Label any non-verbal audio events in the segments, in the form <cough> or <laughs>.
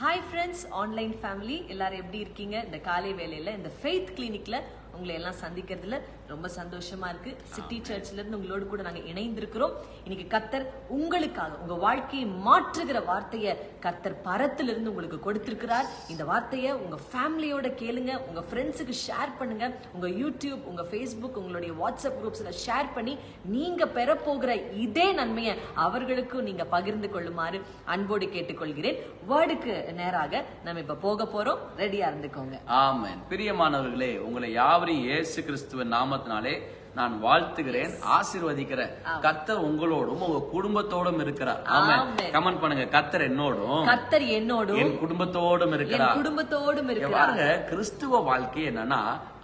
Hi friends online family எல்லாரும் எப்படி இருக்கீங்க? இந்த காலை வேலையில் இந்த ஃபெய்த் கிளினிக்ல உங்களை எல்லாம் சந்திக்கிறதுல ரொம்ப சந்தோஷமா இருக்கு. சிட்டி சர்ச்ல இருந்து உங்களோடு கூட நாங்க இணைந்திருக்கிறோம். இன்னைக்கு கத்தர் உங்களுக்காக உங்க வாழ்க்கையை மாற்றுகிற வார்த்தையை கத்தர் பரத்துல இருந்து உங்களுக்கு கொடுத்திருக்கிறார். இந்த வார்த்தையை உங்க ஃபேமிலியோட கேளுங்க உங்க ஃப்ரெண்ட்ஸுக்கு ஷேர் பண்ணுங்க. உங்க யூடியூப் உங்க ஃபேஸ்புக் உங்களுடைய வாட்ஸ்அப் குரூப்ஸ்ல ஷேர் பண்ணி நீங்க பெறப்போகிற இதே நன்மையை அவர்களுக்கும் நீங்க பகிர்ந்து கொள்ளுமாறு அன்போடு கேட்டுக்கொள்கிறேன். வேர்டுக்கு நேராக நம்ம இப்ப போக போறோம். ரெடியா இருந்துக்கோங்க. ஆமென் பிரியமானவர்களே உங்களை யாவரையும் இயேசு கிறிஸ்துவின் நாமத்தினாலே நான் வாழ்த்துகிறேன் ஆசீர்வதிக்கிறேன் கத்தர் உங்களோடும் உங்க குடும்பத்தோடும் இருக்கிறார். ஆமென். கமெண்ட் பண்ணுங்க. கத்தர் என்னோடும் கத்தர் என்னோடும் என் குடும்பத்தோடும் இருக்கிறார். குடும்பத்தோடும் பாருங்க கிறிஸ்துவ வாழ்க்கை என்னன்னா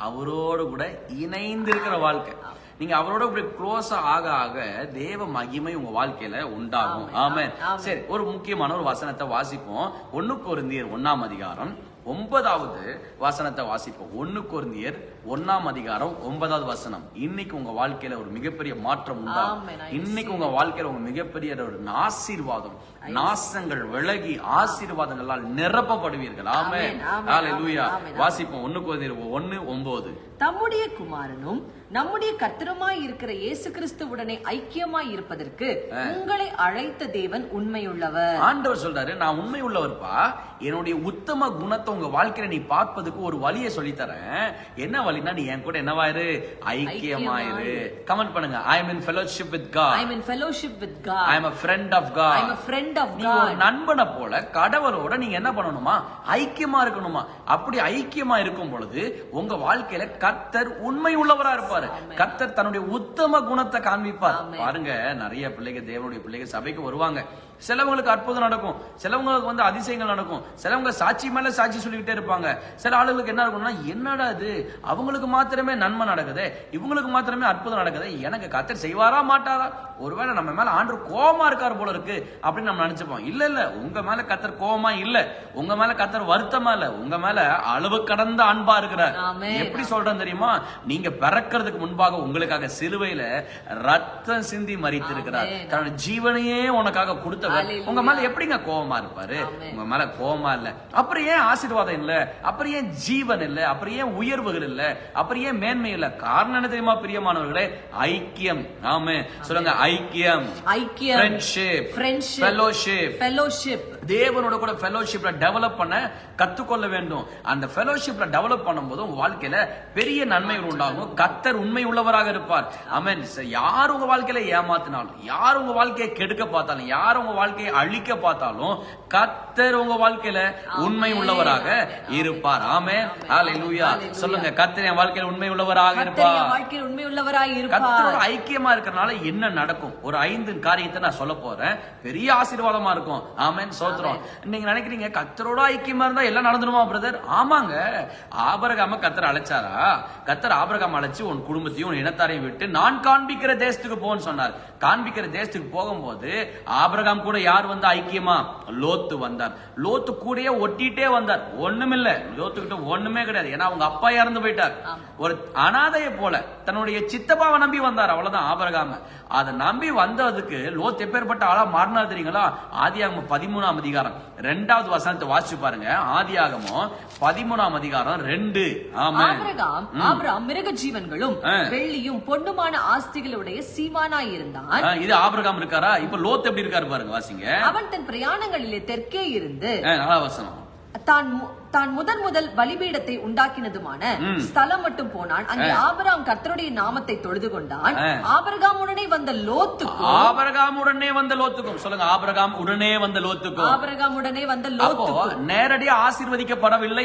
அவரோடு கூட இணைந்து இருக்கிற வாழ்க்கை நீங்க அவரோட இப்படி க்ளோஸ் ஆக ஆக தேவ மகிமை உங்க வாழ்க்கையில உண்டாகும். ஆமென். சரி ஒரு முக்கியமான ஒரு வசனத்தை வாசிப்போம். ஒண்ணு கொரிந்தியர் ஒண்ணாம் அதிகாரம். ஒன்பதாவது வசனத்தை வாசிப்போம். ஒண்ணு கொரிந்தியர் ஒண்ணாம் அதிகாரம் ஒன்பதாவது வசனம். இன்னைக்கு உங்க வாழ்க்கையில ஒரு மிகப்பெரிய மாற்றம் உண்டாகும். இன்னைக்கு உங்க வாழ்க்கையில உங்க மிகப்பெரிய ஒரு ஆசீர்வாதம். நாசங்கள் விலகி ஆசீர்வாதங்களால் நிரப்பப்படுவீர்கள். ஆமென், ஆமென். வாசிப்போம். ஒண்ணு கொரிந்தியர் ஒண்ணு ஒன்பது. தம்முடைய குமாரனும் நம்முடைய கர்த்தருமாய் இருக்கிற இயேசு கிறிஸ்துவுடனே ஐக்கியமாய் இருப்பதற்கு உங்களை அழைத்த தேவன் உண்மையுள்ளவர். ஆண்டவர் சொல்றாரு நான் உண்மை உள்ளவர்ப்பா என்னுடைய உத்தம குணத்தை உங்க வாழ்க்கையில நீ பார்ப்பதுக்கு ஒரு வழியை சொல்லி தரேன் என்ன வழினா நீ என் கூட என்னவாயிரு ஐக்கியமாயிரு கமெண்ட் பண்ணுங்க. I am in fellowship with I God am in fellowship with I God am a friend of I God am a friend of நீங்க ஒரு God. நண்பனை போல கடவுளோட நீங்க என்ன பண்ணணுமா? ஐக்கியமா இருக்கணுமா? அப்படி ஐக்கியமா இருக்கும் பொழுது உங்க வாழ்க்கையில கர்த்தர் உண்மை உள்ளவரா இருப்பாரு. கர்த்தர் தன்னுடைய உத்தம குணத்தை காண்பிப்பார். பாருங்க நிறைய பிள்ளைங்க தேவனுடைய பிள்ளைங்க சபைக்கு வருவாங்க. சிலவங்களுக்கு அற்புதம் நடக்கும். சிலவங்களுக்கு வந்து அதிசயங்கள் நடக்கும். சிலவங்க சாட்சி மேல சாட்சி சொல்லிக்கிட்டே இருப்பாங்க. சில ஆளுங்களுக்கு என்ன இருக்கும்னா என்னடா இது? அவங்களுக்கு மாத்திரமே நன்மை நடக்குது. இவங்களுக்கு மாத்திரமே அற்புதம் நடக்குது. எனக்கு கத்தர் செய்வாரா மாட்டாரா? ஒருவேளை நம்ம மேல ஆண்டு கோவமா இருக்காரு போல இருக்கு அப்படின்னு நம்ம நினைச்சுப்போம். இல்ல இல்ல. உங்க மேல கத்தர் கோவமா இல்ல. உங்க மேல கத்தர் வருத்தமா இல்ல. உங்க மேல அளவு கடந்த அன்பா இருக்கிறார். எப்படி சொல்றேன் தெரியுமா? நீங்க பிறக்கிறதுக்கு முன்பாக உங்களுக்காக சிலுவையில ரத்தம் சிந்தி மறித்திருக்கிறார். தன்னோட ஜீவனையே உனக்காக கொடுத்தவர் உங்க மேல எப்படிங்க கோவமா இருப்பாரு. உங்க மேல கோவமா இல்ல. அப்புறம் ஏன் ஆசீர்வாதம் இல்ல? அப்புறம் ஏன் ஜீவன் இல்ல? அப்புறம் ஏன் உயர்வுகள் இல்ல? அப்புறம் ஏன் மேன்மை இல்ல? காரணம் என்ன தெரியுமா பிரியமானவர்களே? ஐக்கியம். ஆமே சொல்லுங்க ஐக்கியம். ஐக்கியம். ஃப்ரெண்ட்ஷிப் ஃப்ரெண்ட்ஷிப் ஃபெலோஷிப் ஃபெலோஷிப் தேவனோட கூட ஃபெலோஷிப்ல டெவலப் பண்ண கத்துக்கொள்ள வேண்டும். அந்த ஃபெலோஷிப்ல டெவலப் பண்ணும்போது வாழ்க்கையில பெரிய நன்மைகள் உண்டாகும். கத்தர் உண்மை உள்ளவராக இருப்பார். ஆமென். யார் உங்க வாழ்க்கையில ஏமாத்தினாலும் யார் உங்க வாழ்க்கையை கெடுக்க பார்த்தாலும் யார் உங்க வாழ்க்கையை அழிக்க பார்த்தாலும் கத்தர் உங்க வாழ்க்கையில உண்மை உள்ளவராக இருப்பார். ஆமென். ஹalleluya சொல்லுங்க கத்தர் என் வாழ்க்கையில உண்மை உள்ளவராக இருப்பார்? வாழ்க்கையில் உண்மை உள்ளவராய் கத்தரோட இருப்பார் ஐக்கியமா இருக்கறனால என்ன நடக்கும்? ஒரு ஐந்து காரியத்தை நான் சொல்ல போறேன். பெரிய ஆசீர்வாதமா இருக்கும். ஆமென். சோத்திரம். நீங்க நினைக்கிறீங்க கத்தரோட ஐக்கியமா இருந்தா எல்லாம் நடந்துருமா பிரதர் ஆமாங்க. ஆபரகாம கத்தர் அழைச்சாரா? கத்தர் ஆபரகாம் அழைச்சு உன் குடும்பத்தையும் உன் இனத்தாரையும் விட்டு நான் காண்பிக்கிற தேசத்துக்கு போன்னு சொன்னார். காண்பிக்கிற தேசத்துக்கு போகும்போது ஆபரகாம் கூட யார் வந்து ஐக்கியமா? லோத்து வந்தார். லோத்து கூடயே ஒட்டிட்டே வந்தார். ஒண்ணுமில்ல. லோத்து கிட்ட ஒண்ணுமே கிடையாது. ஏன்னா அவங்க அப்பா இறந்து போயிட்டார். ஒரு அனாதையை போல தன்னுடைய சித்தப்பாவை நம்பி வந்தார். அவ்வளவுதான் ஆபரகாம. அதை நம்பி வந்ததுக்கு லோத் எப்பேற்பட்ட ஆளா மாறினார் தெரியுங்களா? ஆதியாகமம் பதிமூணாம் அதிகாரம். ரெண்டாவது வசனத்தை வாசிச்சு பாருங்க. ஆதியாகமம் பதிமூணாம் அதிகாரம் ரெண்டு. ஆமா ஆபிரகாம் மிருக ஜீவன்களும். வெள்ளியும் பொன்னுமான ஆஸ்திகளுடைய சீமானாய் இருந்தான் இது ஆபிரகாம் இருக்காரா? இப்ப லோத் எப்படி இருக்காரு பாருங்க. வாசிங்க. அவன் தன் பிரயாணங்களிலே தெற்கே இருந்து நாலாவது வசனம். தான் தான் முதன் முதல் பலிபீடத்தை உண்டாக்கினதுமான ஸ்தலம் மட்டும் போனான். அங்கே ஆபிரகாம் கர்த்தருடைய நாமத்தை தொழுது கொண்டான். ஆ. ஆபிரகாம் உடனே வந்த லோத்துக்கும் ஆபரகாம் உடனே வந்த லோத்துக்கும். சொல்லுங்க ஆபரகாம் உடனே வந்த லோத்துக்கும். ஆபிரகாம் உடனே வந்த லோத்துக்கும். நேரடியா ஆசீர்வதிக்கப்படவில்லை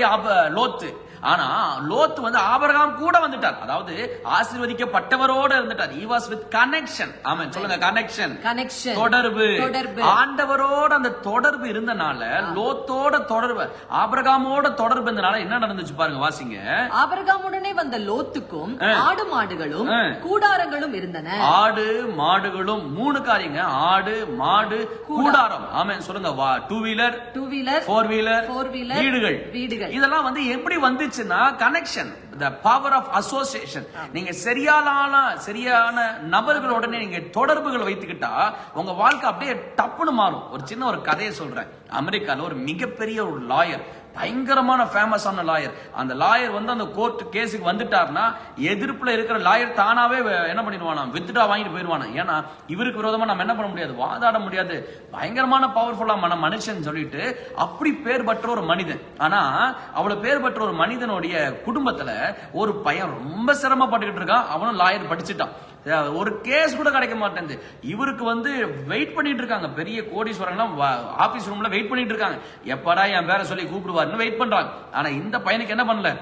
லோத்து. ஆனா லோத்து வந்து ஆபரகாம் கூட வந்துட்டார். அதாவது ஆசீர்வதிக்கப்பட்டவரோட இருந்துட்டார். He was with connection. ஆமென். சொல்லுங்க கனெக்ஷன் கனெக்ஷன் தொடர்பு. தொடர்பு. ஆண்டவரோட அந்த தொடர்பு இருந்தனால லோத்தோட தொடர்பு. ஆபிரகாமோட தொடர்பு இருந்தனால என்ன நடந்துச்சு பாருங்க வாசிங்க. ஆபிரகாம் உடனே வந்த லோத்துக்கும் ஆடு மாடுகளும். கூடாரங்களும் இருந்தன. ஆடு மாடுகளும் மூணு காரியங்க ஆடு மாடு கூடாரம். ஆமென் சொல்லுங்க two wheeler two wheeler four wheeler Four wheeler, வீடுகள். வீடுகள். இதெல்லாம் வந்து எப்படி வந்துச்சுன்னா connection the power of association. நீங்க சரியான சரியான நபர்களுடனே நீங்க தொடர்புகளை வைத்துக்கிட்டா உங்க வாழ்க்கை அப்படியே டப்புன்னு மாறும். ஒரு சின்ன ஒரு கதையை சொல்றேன். அமெரிக்கால ஒரு மிகப்பெரிய ஒரு லாயர் பயங்கரமான ஃபேமஸான லாயர் அந்த லாயர் வந்து அந்த கோர்ட் கேஸுக்கு வந்துட்டார்னா எதிர்ப்பில் இருக்கிற லாயர் தானாவே என்ன பண்ணிடுவானா வித்ட்ரா வாங்கிட்டு போயிடுவானா ஏன்னா இவருக்கு விரோதமா நம்ம என்ன பண்ண முடியாது? வாதாட முடியாது. பயங்கரமான பவர்ஃபுல்லா மன மனுஷன் சொல்லிட்டு அப்படி பேர் பெற்ற ஒரு மனிதன். ஆனா அவளை பேர் பெற்ற ஒரு மனிதனுடைய குடும்பத்துல ஒரு பையன் ரொம்ப சிரமப்பட்டுக்கிட்டு இருக்கான். அவனும் லாயர் படிச்சுட்டான். ஒரு கேஸ் கூட கிடைக்க மாட்டேங்குது. இவருக்கு வந்து வெயிட் பண்ணிட்டு இருக்காங்க. பெரிய கோடீஸ்வரங்களாம் ஆபீஸ் ரூம்ல வெயிட் பண்ணிட்டு இருக்காங்க. எப்படா என் பேரை சொல்லி கூப்பிடுவாருன்னு வெயிட் பண்றாங்க. ஆனா இந்த பையனுக்கு என்ன பண்ணல?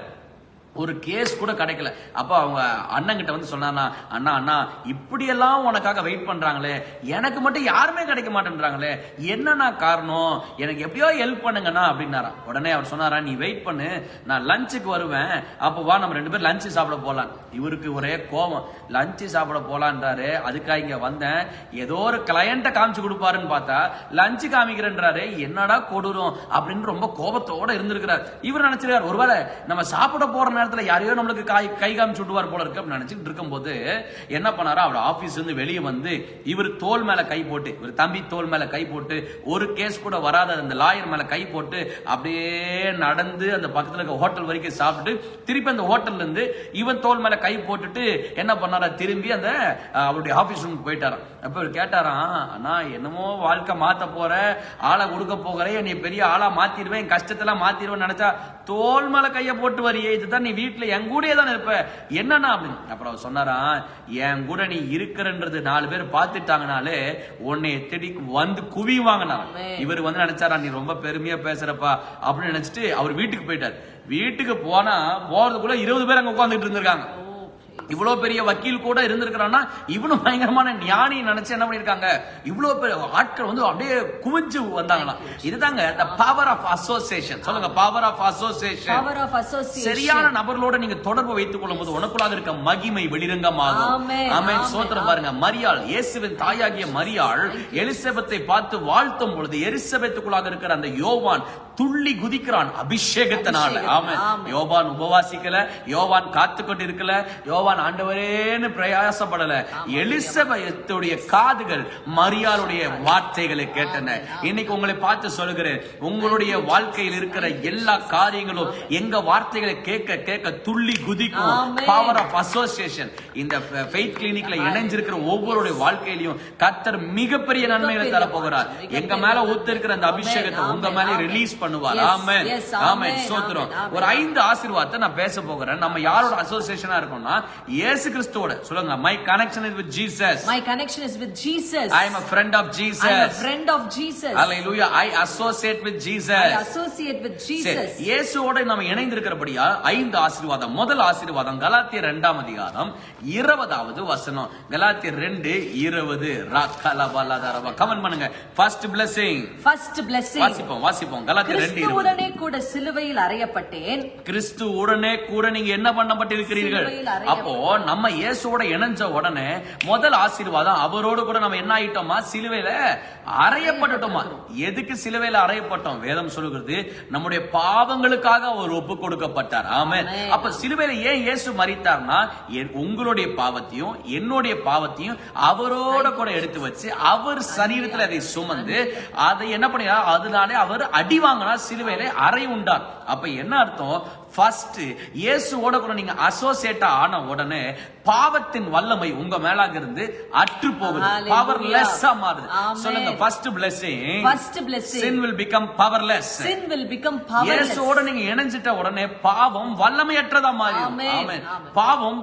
ஒரு கேஸ் கூட கிடைக்கல. அப்போ அவங்க அண்ணன் கிட்ட வந்து சொன்னானா அண்ணா அண்ணா இப்படியெல்லாம் உனக்காக வெயிட் பண்றாங்களே. எனக்கு மட்டும் யாருமே கிடைக்க மாட்டேன்றாங்களே. என்னண்ணா காரணம்? எனக்கு எப்படியோ ஹெல்ப் பண்ணுங்கண்ணா அப்படின்னாரா. உடனே அவர் சொன்னாரா நீ வெயிட் பண்ணு. நான் லஞ்சுக்கு வருவேன். அப்போ வா நம்ம ரெண்டு பேரும் லஞ்சு சாப்பிட போகலாம் இவருக்கு ஒரே கோவம். லஞ்சு சாப்பிட போகலான்றாரு அதுக்காக இங்கே வந்தேன். ஏதோ ஒரு கிளையண்ட்டை காமிச்சு கொடுப்பாருன்னு பார்த்தா லஞ்சு காமிக்கிறேன்றாரு. என்னடா கொடுறோம் அப்படின்னு ரொம்ப கோபத்தோட இருந்திருக்கிறார். இவர் நினைச்சிருக்காரு ஒருவேளை நம்ம சாப்பிட போற நேரத்துல யாரையோ நம்மளுக்கு கை கை காமிச்சு விடுவார் போல இருக்கு அப்படின்னு நினைச்சிட்டு இருக்கும்போது என்ன பண்ணாரா அவர் ஆபீஸ்ல இருந்து வெளியே வந்து இவர் தோல் மேல கை போட்டு இவர் தம்பி தோல் மேல கை போட்டு ஒரு கேஸ் கூட வராத அந்த லாயர் மேல கை போட்டு அப்படியே நடந்து அந்த பக்கத்துல இருக்க ஹோட்டல் வரைக்கும் சாப்பிட்டு திருப்பி அந்த ஹோட்டல்ல இருந்து இவன் தோல் மேல கை போட்டுட்டு என்ன பண்ணாரா? திரும்பி அந்த அவருடைய ஆபீஸ் ரூம் போயிட்டாரான் அப்ப கேட்டாராம் அண்ணா என்னமோ வாழ்க்கை மாத்த போற ஆளை கொடுக்க போகிறேன் நீ பெரிய ஆளா மாத்திடுவேன் என் கஷ்டத்தெல்லாம் மாத்திடுவேன் நினைச்சா தோல் மேல கைய போட்டு வரியே இதுதான் நீ வீட்டுல என் கூடயே தான் இருப்ப என்னன்னா அப்படின்னு. அப்புறம் அவர் சொன்னாராம் என் கூட நீ இருக்கிறன்றது நாலு பேர் பார்த்துட்டாங்கனாலே உன்னை தேடி வந்து ஆமென். இவர் வந்து நினைச்சாரா நீ ரொம்ப பெருமையா பேசுறப்பா அப்படின்னு நினைச்சிட்டு அவர் வீட்டுக்கு போயிட்டார். வீட்டுக்கு போனா போறதுக்குள்ள இருபது பேர் அங்க உட்கார்ந்துட்டு இருந்திருக்காங்க. இவ்வளவு பெரிய வக்கீல் கூட இருந்திருக்கிறான்னா இவனும் பயங்கரமான ஞானி நினைச்சு என்ன பண்ணிருக்காங்க இவ்வளவு பெரிய ஆட்கள் வந்து அப்படியே குவிஞ்சு வந்தாங்களாம். இதுதாங்க the power of association. சொல்லுங்க பவர் ஆஃப் அசோசியேஷன் சரியான நபர்களோட நீங்க தொடர்பு வைத்துக் கொள்ளும் போது உனக்குள்ளாக இருக்க மகிமை வெளிரங்கமாகும். ஆமென், சோத்திரம் பாருங்க. மரியாள் இயேசுவின் தாயாகிய மரியாள் எலிசபெத்தை பார்த்து வாழ்த்தும் பொழுது எலிசபெத்துக்குள்ளாக இருக்கிற அந்த யோவான் துள்ளி குதிக்கிறான் அபிஷேகத்தினால. ஆமென். யோவான் உபவாசிக்கல யோவான் காத்துக்கொண்டு இருக்கல யோவான் ஆண்டவரேன்னு பிரயாசப்படல. எலிசபெத்துடைய காதுகள் மரியாளுடைய வார்த்தைகளை கேட்டன. இன்னைக்கு உங்களை பார்த்து சொல்லுகிறேன் உங்களுடைய வாழ்க்கையில் இருக்கிற எல்லா காரியங்களும் எங்க வார்த்தைகளை கேட்க கேட்க துள்ளி குதிக்கும். பவர் ஆஃப் அசோசியேஷன் இந்த ஃபெய்த் கிளினிக்ல இணைஞ்சிருக்கிற ஒவ்வொருடைய வாழ்க்கையிலையும் கர்த்தர் மிகப்பெரிய நன்மைகளை தர போகிறார் எங்க மேல ஊத்து இருக்கிற அந்த அபிஷேகத்தை உங்க மேல. ரிலீஸ் பண்ணுவார். ஆமென். ஆமென். சோத்திரம். ஒரு ஐந்து ஆசீர்வாதத்தை நான் பேச போகிறேன். நம்ம யாரோட அசோசியேஷனா இருக்கோம்னா இயேசு கிறிஸ்துவோட சொல்லுங்க my connection is with Jesus My connection is with Jesus. I am a friend of I'm a Jesus friend of Jesus. hallelujah. I associate with I jesus associate with சரி, Jesus. இயேசுவோட நம்ம இணைந்திருக்கிறபடியா ஐந்து ஆசீர்வாதம். முதல் ஆசீர்வாதம் கலாத்தியர் இரண்டாம் அதிகாரம் இருபதாவது வசனம். கலாத்தியர் ரெண்டு இருபது. ராக்கலபலதரவ கமெண்ட் பண்ணுங்க. First blessing. First blessing. வாசிப்போம் வாசிப்போம். கலாத்தியர் ரெண்டு கிறிஸ்துவுடனே கூட சிலுவையில் அறையப்பட்டேன். கிறிஸ்து உடனே கூட நீங்க என்ன பண்ணப்பட்டிருக்கிறீர்கள்? அப்போ நம்ம இயேசுவோட இணைஞ்ச உடனே முதல் ஆசீர்வாதம் அவரோடு கூட நம்ம என்ன ஆயிட்டோமா? சிலுவையில அறையப்பட்டுட்டோமா? எதுக்கு சிலுவையில அறையப்பட்டோம்? வேதம் சொல்லுகிறது நம்முடைய பாவங்களுக்காக அவர் ஒப்பு கொடுக்கப்பட்டார். ஆமென். அப்ப சிலுவையில ஏன் இயேசு மரித்தார்னா என்- உங்களுடைய பாவத்தையும் என்னுடைய பாவத்தையும் அவரோட கூட எடுத்து வச்சு அவர் சரீரத்துல அதை சுமந்து அதை என்ன பண்ணினார்? அதனாலே அவர் அடி வாங்கினா சிலுவையில அறை உண்டார். அப்ப என்ன அர்த்தம்? ஃபர்ஸ்ட் இயேசுவோட கூட நீங்க அசோசியேட்டா ஆன உடனே பாவத்தின் வல்லமை உங்க மேலாக இருந்து அற்று போகுது. பவர்லெஸ்ஸா மாறுது. சொல்லுங்க first blessing First blessing. sin will become powerless Sin will become powerless. இயேசுவோட நீங்க இணைஞ்சிட்ட உடனே பாவம் வல்லமையற்றதா மாறிடும். ஆமென். பாவம்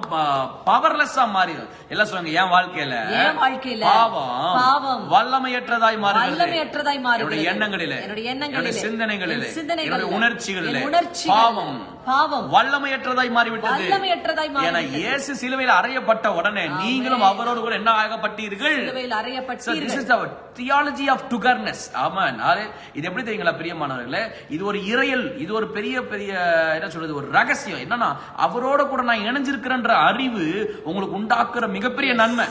பவர்லெஸ்ஸா மாறிடும் எல்லாம் சொல்லுங்க என் வாழ்க்கையில என் வாழ்க்கையில பாவம் பாவம் வல்லமையற்றதாய் மாறுகிறது வல்லமையற்றதாய் மாறுகிறது. என்னுடைய எண்ணங்களிலே என்னுடைய எண்ணங்களிலே, சிந்தனைகளிலே சிந்தனைகளிலே, உணர்ச்சிகளிலே என் உணர்ச்சிகளிலே, பாவம் பாவம் வல்லமையற்றதாய் மாறிவிட்டது வல்லமையற்றதாய் ஏன்னா மாறிவிட்டது. இயேசு சிலுவையில் அறையப்பட்ட உடனே நீங்களும் அவரோடு கூட என்ன ஆகப்பட்டீர்கள்? சிலுவையில் அறையப்பட்டீர்கள். தியாலஜி ஆஃப் டுகர்னஸ் ஆமா நாளே இது எப்படி தெரியுங்களா பிரியமானவர்களே? இது ஒரு இறையல் இது ஒரு பெரிய பெரிய என்ன சொல்றது ஒரு ரகசியம். என்னன்னா அவரோட கூட நான் இணைஞ்சிருக்கிறேன்ற அறிவு உங்களுக்கு உண்டாக்குற மிகப்பெரிய நன்மை.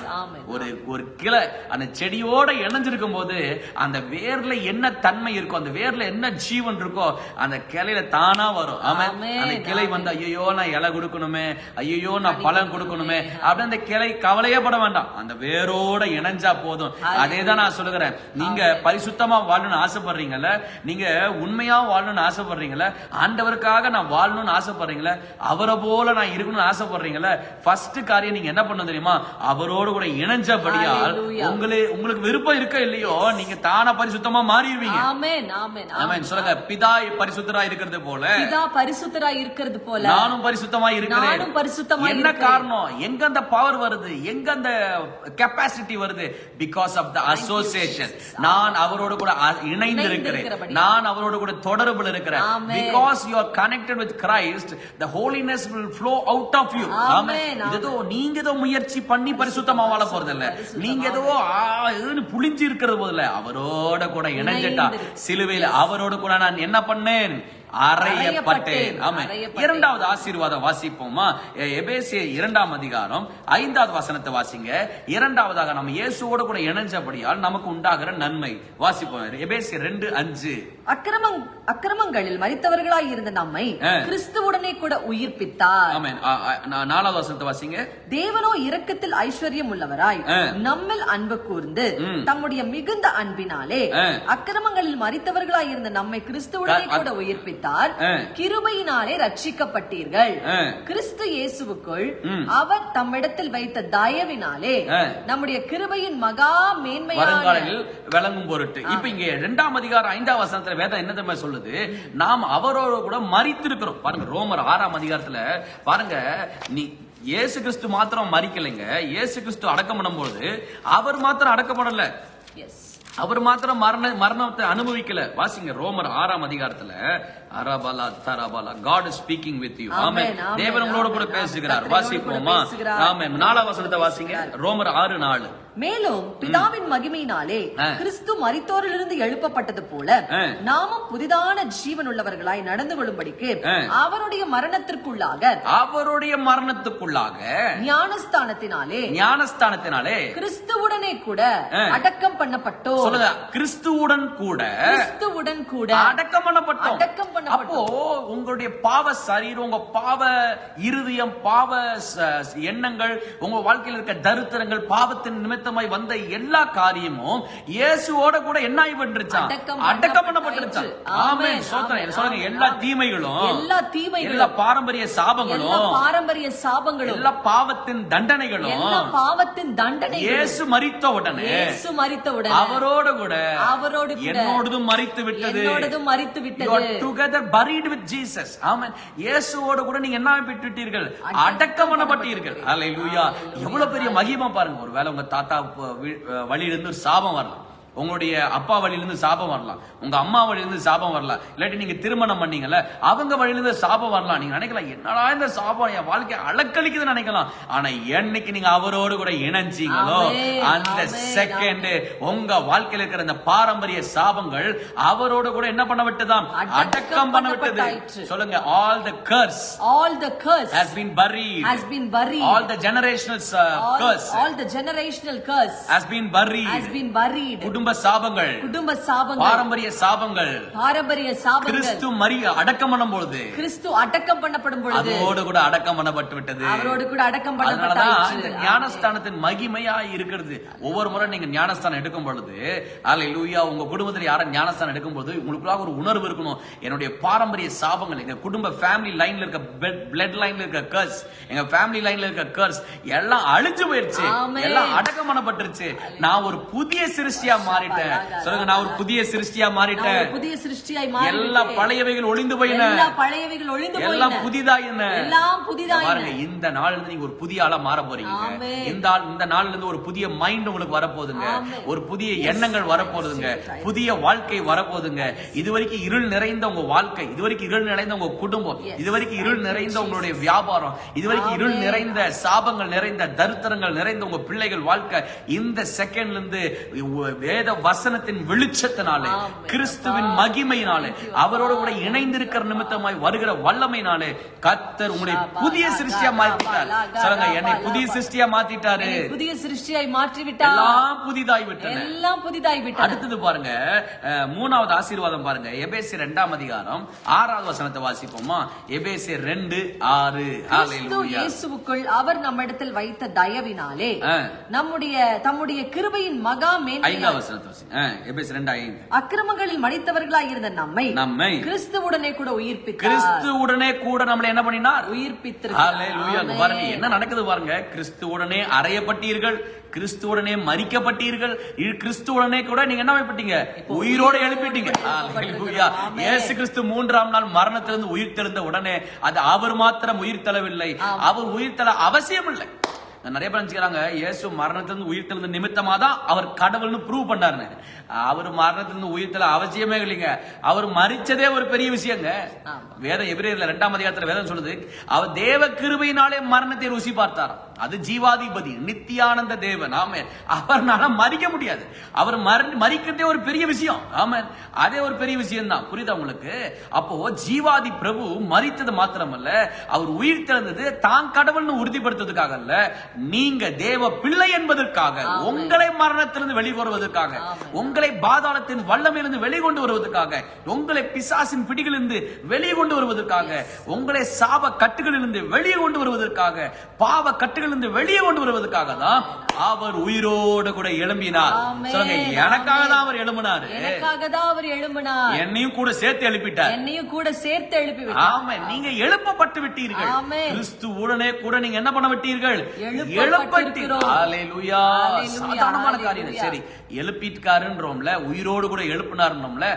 ஒரு ஒரு கிளை அந்த செடியோட இணைஞ்சிருக்கும் போது அந்த வேர்ல என்ன தன்மை இருக்கோ அந்த வேர்ல என்ன ஜீவன் இருக்கோ அந்த கிளையில தானா வரும். ஆமென். அந்த கிளை வந்து ஐயோ நான் இலை கொடுக்கணுமே ஐயோ நான் பழம் கொடுக்கணுமே. அப்படி அந்த கிளை கவலையே பட வேண்டாம். அந்த வேரோட இணைஞ்சா போதும். அதே தான் நான் சொல்லுகிறேன். நீங்க பரிசுத்தமா வாழணும்னு ஆசைப்படுறீங்கல்ல? நீங்க உண்மையா வாழணும்னு ஆசைப்படுறீங்கல்ல? ஆண்டவருக்காக நான் வாழணும்னு ஆசைப்படுறீங்களே அவரை போல நான் இருக்கணும்னு ஆசைப்படுறீங்கல்ல? ஃபர்ஸ்ட் காரியம் நீங்க என்ன பண்ணணும் தெரியுமா? அவரோடு கூட இணைஞ்சபடியால். உங்களே உங்களுக்கு விருப்பம் இருக்க இல்லையோ நீங்க தானா பரிசுத்தமா மாறிடுவீங்க. ஆமென் ஆமென் ஆமென். சொல்லுங்க. பிதா பரிசுத்தரா இருக்கிறது போல. பிதா பரிசுத்தராய் இருக்கிறது போல. நானும் பரிசுத்தமா இருக்கிறேன். நானும் பரிசுத்தமாய் என்ன. காரணம்? எங்க அந்த பவர் வருது? எங்க அந்த கெப்பாசிட்டி வருது? பிகாஸ் ஆஃப் த அசோசியேஷன் நான் அவரோடு கூட இணைந்து இருக்கிறேன். நான் அவரோடு கூட தொடர்புல இருக்கிறேன். Because you are connected with Christ the holiness will flow out of you. இது ஏதோ நீங்க ஏதோ முயற்சி பண்ணி பரிசுத்தமா வாழ போறது இல்ல நீங்க ஏதோ புளிஞ்சு இருக்கிறது போதுல அவரோட கூட இணைஞ்சிட்டா. சிலுவையில் அவரோடு கூட நான் என்ன பண்ணேன்? அறையப்பட்டேன். அறையப்பட்டேன். இரண்டாவது ஆசீர்வாதம் வாசிப்போமா? எபேசிய இரண்டாம் அதிகாரம் ஐந்தாவது வசனத்தை வாசிங்க. இரண்டாவதாக நம்ம இயேசுவோட கூட இணைஞ்சபடியால் நமக்கு உண்டாகிற நன்மை. வாசிப்போம். எபேசிய ரெண்டு அஞ்சு. அக்கிரமங் அக்கிரமங்களில் மரித்தவர்களாய் இருந்த நம்மை. கிறிஸ்துவுடனே கூட உயிர்ப்பித்தார். நாலாவது வசனத்தை வாசிங்க. தேவனோ இரக்கத்தில் ஐஸ்வர்யம் உள்ளவராய். நம்மில் அன்பு கூர்ந்து. தம்முடைய மிகுந்த அன்பினாலே. அக்கிரமங்களில் மரித்தவர்களாய் இருந்த நம்மை கிறிஸ்துவுடனே கூட உயிர்ப்பித்தார். ஆ. கிருபையினாலே ரட்சிக்கப்பட்டீர்கள். கிறிஸ்து இயேசுவுக்குள். அவர் தம்மிடத்தில் வைத்த தயவினாலே. நம்முடைய கிருபையின் மகா மேன்மையான விளங்கும் பொருட்டு. இப்ப இங்க இரண்டாம் அதிகாரம் ஐந்தாம் வசனத்துல வேதம் என்ன தெரியுமா சொல்லுது? நாம் அவரோட கூட மறித்திருக்கிறோம் பாருங்க ரோமர் ஆறாம் அதிகாரத்துல பாருங்க நீ இயேசு கிறிஸ்து மாத்திரம் மறிக்கலைங்க இயேசு கிறிஸ்து அடக்கம் பண்ணும்போது அவர் மாத்திரம் அடக்கப்படல. எஸ் அவர் மாத்திரம் மரண மரணத்தை அனுபவிக்கல. வாசிங்க ரோமர் ஆறாம் அதிகாரத்துல அரபாலா தரபாலா God speaking with you amen தேவன் உங்களோட கூட. பேசுகிறார் வாசிப்போமா. ஆமென் நாலாம் வசனத்தை வாசிங்க ரோமர் ஆறு நாலு மேலும் பிதாவின் மகிமையினாலே. கிறிஸ்து மரித்தோரிலிருந்து எழுப்பப்பட்டது போல. நாமும் புதிதான ஜீவன் உள்ளவர்களாய் நடந்து கொள்ளும்படிக்கு. அவருடைய மரணத்திற்குள்ளாக அவருடைய மரணத்துக்குள்ளாக ஞானஸ்தானத்தினாலே ஞானஸ்தானத்தினாலே கிறிஸ்துவுடனே கூட. அடக்கம் பண்ணப்பட்டோ சொல்லுங்க கிறிஸ்துவுடன் கூட கிறிஸ்துவுடன் கூட அடக்கம் பண்ணப்பட்டோம் அடக்கம் பண்ணப்பட்டோம். அப்போ உங்களுடைய பாவ சரீரம் உங்க பாவ இருதயம் பாவ எண்ணங்கள் உங்க வாழ்க்கையில் இருக்க தரித்திரங்கள் பாவத்தின் நிமித்தமாய் வந்த எல்லா காரியமும் இயேசுவோட கூட என்ன ஆகி பண்ணிருச்சான் அடக்கம். ஆமென் ஆமென், சோத்திரம் சொல்லுங்க எல்லா. தீமைகளும் எல்லா தீமைகளும், எல்லா பாரம்பரிய சாபங்களும் பாரம்பரிய சாபங்களும் எல்லா பாவத்தின் தண்டனைகளும் எல்லா பாவத்தின் தண்டனை இயேசு மரித்த உடனே இயேசு மரித்தவுடன் அவரோட கூட அவரோடு என்னோடதும் மறித்து விட்டது. என்னோடதும் மரித்து You விட்டது. Together buried with Jesus. ஆமென். இயேசுவோட கூட நீங்க என்ன விட்டுட்டீர்கள் அடக்கம் பண்ணப்பட்டீர்கள் அல்லேலூயா எவ்வளவு பெரிய மகிமை பாருங்க. ஒருவேளை உங்க தாத்தா வழியிலிருந்து ஒரு சாபம் வரலாம். உங்களுடைய அப்பா வழியிலிருந்து சாபம் வரலாம். உங்க அம்மா வழியிலிருந்து சாபம் வரலாம். இல்லாட்டி நீங்க திருமணம் பண்ணீங்கல்ல அவங்க வழியிலிருந்து சாபம் வரலாம். நீங்க நினைக்கலாம் என்னடா இந்த சாபம்? என் வாழ்க்கை அலக்களிக்குதுன்னு நினைக்கலாம். ஆனா என்னைக்கு நீங்க அவரோடு கூட இணைஞ்சீங்களோ அந்த செகண்ட் உங்க வாழ்க்கையில இருக்கிற இந்த பாரம்பரிய சாபங்கள் அவரோட கூட என்ன பண்ண விட்டதாம்? அடக்கம் பண்ண விட்டது. சொல்லுங்க all the curse all the curse has been buried. has been buried. All the generational uh, curse all the generational curse has been buried. has been buried. குடும்ப சாபங்கள் குடும்ப சாபங்கள் பாரம்பரிய சாபங்கள் பாரம்பரிய சாபங்கள் கிறிஸ்து மரி அடக்கம் பண்ணும்பொழுது கிறிஸ்து அடக்கம் பண்ணப்படும் பொழுது அதோடு கூட அடக்கம் பண்ணப்பட்டு விட்டது. அவரோடு கூட அடக்கம் இந்த பண்ணப்பட்டாயிற்று ஞானஸ்தானத்தின் மகிமையா இருக்கிறது. ஒவ்வொரு முறை நீங்க ஞானஸ்தானம் எடுக்கும் பொழுது அல்ல லூயா உங்க குடும்பத்துல யாரும் ஞானஸ்தானம் எடுக்கும் பொழுது உங்களுக்குள்ளாக ஒரு உணர்வு இருக்கணும். என்னுடைய பாரம்பரிய சாபங்கள் எங்க குடும்ப ஃபேமிலி லைன்ல இருக்க பிளட் லைன்ல இருக்க கர்ஸ் எங்க ஃபேமிலி லைன்ல இருக்க கர்ஸ் எல்லாம் அழிஞ்சு போயிருச்சு. எல்லாம் அடக்கம் பண்ணப்பட்டுருச்சு. நான் ஒரு புதிய சிருஷ்டியா மாறிட்டேன். சொல்லுங்க நான் ஒரு புதிய சிருஷ்டியா மாறிட்டேன். புதிய சிருஷ்டியாய் மாறி எல்லா பழையவைகள் ஒளிந்து போயின. எல்லா பழையவைகள் எல்லாம் போயின. புதிதா என்ன? எல்லாம் புதிதாயின. பாருங்க இந்த நாள்ல இருந்து நீங்க ஒரு புதிய ஆளா மாற போறீங்க. இந்த ஆள் இந்த நாள்ல இருந்து ஒரு புதிய மைண்ட் உங்களுக்கு வரப்போகுதுங்க. ஒரு புதிய எண்ணங்கள் வரப்போகுதுங்க. புதிய வாழ்க்கை வரப்போகுதுங்க. இதுவரைக்கும் இருள் நிறைந்த உங்க வாழ்க்கை இதுவரைக்கும் இருள் நிறைந்த உங்க குடும்பம். இதுவரைக்கும் இருள் நிறைந்த. உங்களுடைய வியாபாரம் இதுவரைக்கும் இருள். நிறைந்த சாபங்கள் நிறைந்த தரித்திரங்கள் நிறைந்த உங்க பிள்ளைகள் வாழ்க்கை இந்த செகண்ட்ல இருந்து வேறு வேத வசனத்தின் வெளிச்சத்தினாலே. கிறிஸ்துவின் மகிமையினாலே அவரோடு கூட இணைந்திருக்கிற நிமித்தமாய் வருகிற வல்லமையினாலே கத்தர் உங்களை புதிய சிருஷ்டியா மாத்திட்டார் சொல்லுங்க என்னை புதிய சிருஷ்டியா மாத்திட்டாரு. புதிய சிருஷ்டியாய் மாற்றி விட்டார் எல்லாம் புதிதாய் விட்டன எல்லாம் புதிதாய் விட்டது அடுத்தது பாருங்க மூணாவது ஆசீர்வாதம் பாருங்க. எபேசி ரெண்டாம் அதிகாரம் ஆறாவது வசனத்தை வாசிப்போமா? எபேசி ரெண்டு ஆறு. இயேசுவுக்குள் அவர் நம்மிடத்தில் வைத்த தயவினாலே. நம்முடைய தம்முடைய கிருபையின் மகா மேன்மை அக்கிரமங்களில் மடித்தவர்களாய் இருந்த நம்மை நம்மை கிறிஸ்துவுடனே கூட உயிர்ப்பித்தார். கிறிஸ்துவுடனே கூட நம்மளை என்ன பண்ணினார்? உயிர்ப்பித்திருக்கிறார். பாருங்க என்ன நடக்குது பாருங்க. கிறிஸ்துவுடனே அறையப்பட்டீர்கள் கிறிஸ்துவுடனே மறிக்கப்பட்டீர்கள் கிறிஸ்துவுடனே கூட நீங்க என்ன பண்ணீங்க உயிரோட எழுப்பிட்டீங்க. இயேசு கிறிஸ்து மூன்றாம் நாள் மரணத்திலிருந்து உயிர் தெழுந்த உடனே அது அவர் மாத்திரம் உயிர் தெழவில்லை அவர் உயிர் தெழ அவசியம் இல்லை நிறைய பேர் நினைச்சுக்கிறாங்க இயேசு மரணத்திலிருந்து உயிர் தெழுந்த நிமித்தமா தான் அவர் கடவுள்னு ப்ரூவ் பண்ணாருன்னு. அவர் மரணத்திலிருந்து உயிர் தெழ அவசியமே இல்லைங்க. அவர் மறிச்சதே ஒரு பெரிய விஷயங்க. வேதம் எபிரேயர்ல இரண்டாம் அதிகாரத்துல வேதம் சொல்லுது அவர் தேவ கிருபையினாலே மரணத்தை ருசி பார்த்தார் அது ஜீவாதிபதி நித்தியானந்த தேவன். ஆமென். அவர்னால மறிக்க முடியாது. அவர் மறிக்கிறதே ஒரு பெரிய விஷயம். ஆமென். அதே ஒரு பெரிய விஷயம் தான் புரியுதா உங்களுக்கு? அப்போ ஜீவாதி பிரபு மறித்தது மாத்திரமல்ல அவர் உயிர் திறந்தது தான் கடவுள்னு உறுதிப்படுத்துறதுக்காக அல்ல நீங்க தேவ பிள்ளை என்பதற்காக உங்களை மரணத்திலிருந்து வெளிவருவதற்காக உங்களை பாதாளத்தின் வல்லமையிலிருந்து வெளிக்கொண்டு வருவதற்காக உங்களை பிசாசின் பிடிகளிலிருந்து வெளியே கொண்டு வருவதற்காக உங்களை சாப கட்டுகளிலிருந்து வெளியே கொண்டு வருவதற்காக பாவ கட்டுகளிலிருந்து வெளியே கொண்டு வருவதற்காக தான் அவர் உயிரோடு கூட எழும்பினார். சொல்லுங்க எனக்காக தான் அவர் எழும்பினாரு. எனக்காக தான் அவர் எழும்பினார். என்னையும் கூட சேர்த்து எழுப்பிட்டார். என்னையும் கூட சேர்த்து எழுப்பி ஆமா நீங்க எழுப்பப்பட்டு விட்டீர்கள். கிறிஸ்து உடனே கூட நீங்க என்ன பண்ண விட்டீர்கள். ஹalleluya. சாதாரணமான காரியம். சரி எழுப்பிட்டாருன்றோம்ல உயிரோடு கூட எழுப்பினார்ன்றோம்ல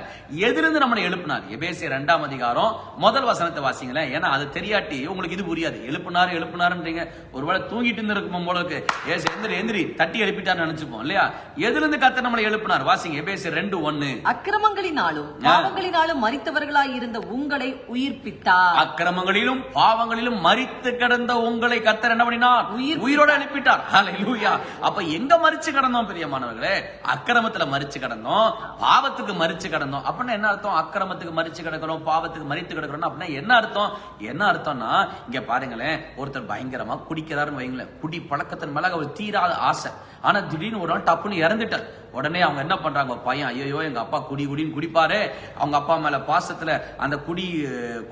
எதிலிருந்து நம்மளை எழுப்பினார்? எபேசிய ரெண்டாம் அதிகாரம் முதல் வசனத்தை வாசிங்களேன். ஏன்னா அது தெரியாட்டி உங்களுக்கு இது புரியாது. எழுப்பினார் எழுப்பினாருன்றீங்க. ஒருவேளை தூங்கிட்டு இருந்திருக்கும் போல இருக்கு. ஏசு எந்திரி எந்திரி. தட்டி எழுப்பிட்டார்னு நினைச்சுப்போம் இல்லையா? எதிலிருந்து கத்த நம்மளை எழுப்பினார்? வாசிங்க எபேசிய ரெண்டு ஒன்னு. அக்கிரமங்களினாலும் பாவங்களினாலும் மறித்தவர்களாய் இருந்த உங்களை உயிர்ப்பித்தார். அக்கிரமங்களிலும் பாவங்களிலும் மரித்து கிடந்த உங்களை கத்தர் என்ன பண்ணினார்? உயிர் உயிரோட எழுப்பிட்டார் ஹalleluya. அப்ப எங்க மரிச்சு கிடந்தோம் பிரியமானவர்களே அக்கிரமத்துல மரிச்சு கிடந்தோம் பாவத்துக்கு மரிச்சு கிடந்தோம். அப்படின்னா என்ன அர்த்தம்? அக்கிரமத்துக்கு மரிச்சு கிடக்கிறோம் பாவத்துக்கு மரித்து கிடக்கிறோம் அப்படின்னா என்ன அர்த்தம்? என்ன அர்த்தம்னா இங்க பாருங்களேன் ஒருத்தர் பயங்கரமா குடிக்கிறாருன்னு வைங்களேன் குடி பழக்கத்தின் மேல அவர் தீராத ஆசை. ஆனா திடீர்னு ஒரு நாள் டப்புன்னு இறந்துட்டார். உடனே அவங்க என்ன பண்றாங்க? பையன் ஐயோ எங்க அப்பா குடி குடின்னு குடிப்பாரு. அவங்க அப்பா மேல பாசத்துல அந்த குடி